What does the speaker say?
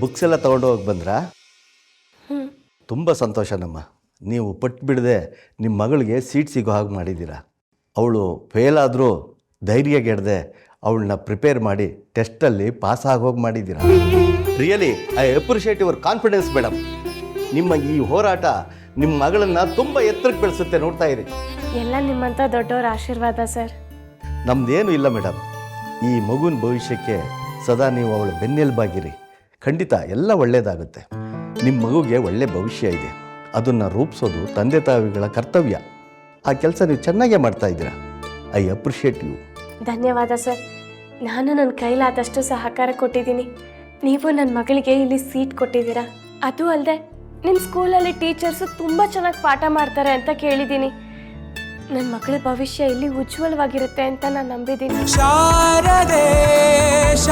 Books ಎಲ್ಲ ತೊಗೊಂಡು ಹೋಗಿ ಬಂದ್ರಾ? ತುಂಬ ಸಂತೋಷ ನಮ್ಮ. ನೀವು ಪಟ್ಟು ಬಿಡದೆ ನಿಮ್ಮ ಮಗಳಿಗೆ ಸೀಟ್ ಸಿಗೋ ಹಾಗೆ ಮಾಡಿದ್ದೀರಾ. ಅವಳು ಫೇಲ್ ಆದರೂ ಧೈರ್ಯಗೆಡದೆ ಅವಳನ್ನ ಪ್ರಿಪೇರ್ ಮಾಡಿ ಟೆಸ್ಟಲ್ಲಿ ಪಾಸ್ ಆಗೋಗಿ ಮಾಡಿದ್ದೀರಾ. Really I appreciate your confidence madam ನಿಮ್ಮ ಈ ಹೋರಾಟ ನಿಮ್ಮ ಮಗಳನ್ನು ತುಂಬ ಎತ್ತರಕ್ಕೆ ಬೆಳೆಸುತ್ತೆ ನೋಡ್ತಾ ಇರಿ. ಎಲ್ಲ ನಿಮ್ಮಂಥ ದೊಡ್ಡವರ ಆಶೀರ್ವಾದ ಸರ್ ನಮ್ದೇನು ಇಲ್ಲ ಮೇಡಮ್ ಈ ಮಗುವಿನ ಭವಿಷ್ಯಕ್ಕೆ ಸದಾ ನೀವು ಅವಳ ಬೆನ್ನೆಲುಬಾಗಿರಿ. ಖಂಡಿತ ಎಲ್ಲ ಒಳ್ಳೆಯದಾಗುತ್ತೆ ನಿಮ್ಮ ಮಗುಗೆ ಒಳ್ಳೆ ಭವಿಷ್ಯ ಇದೆ. ಅದನ್ನು ರೂಪಿಸೋದು ತಂದೆ ತಾಯಿಗಳ ಕರ್ತವ್ಯ. ಆ ಕೆಲಸ ನೀವು ಚೆನ್ನಾಗೇ ಮಾಡ್ತಾ ಇದ್ದೀರಾ? I appreciate you. ಧನ್ಯವಾದ ಸರ್. ನಾನು ನನ್ನ ಕೈಲಾದಷ್ಟು ಸಹಕಾರ ಕೊಟ್ಟಿದ್ದೀನಿ. ನೀವು ನನ್ನ ಮಗಳಿಗೆ ಇಲ್ಲಿ ಸೀಟ್ ಕೊಟ್ಟಿದ್ದೀರಾ? ಅದು ಅಲ್ಲದೆ ನಿಮ್ಮ ಸ್ಕೂಲಲ್ಲಿ ಟೀಚರ್ಸು ತುಂಬ ಚೆನ್ನಾಗಿ ಪಾಠ ಮಾಡ್ತಾರೆ ಅಂತ ಕೇಳಿದ್ದೀನಿ. ನನ್ನ ಮಗಳ ಭವಿಷ್ಯ ಇಲ್ಲಿ ಉಜ್ವಲವಾಗಿರುತ್ತೆ ಅಂತ ನಾನು ನಂಬಿದ್ದೀನಿ. ಶಾರದೆ ಶಾರದೆ